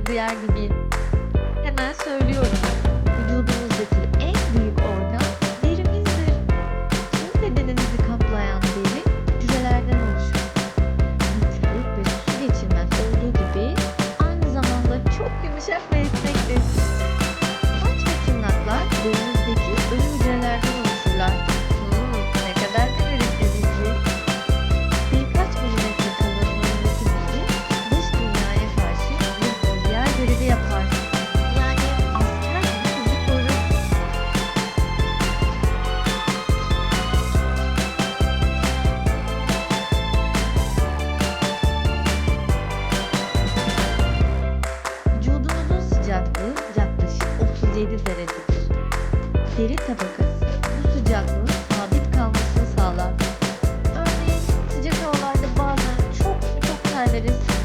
sesleri duyar gibi hemen söylüyorum. Vücudumuzdaki en büyük organ derimizdir. Tüm bedenimizi kaplayan deri hücrelerden oluşur. Yıkılık ve su geçirmez olduğu gibi aynı zamanda çok yumuşak ve yapar. Yani sıcaklığı yaklaşık 37 derecedir. Deri tabakası bu sıcaklığı sabit kalmasını sağlar. Sıcak havalarda bazen çok çok terleriz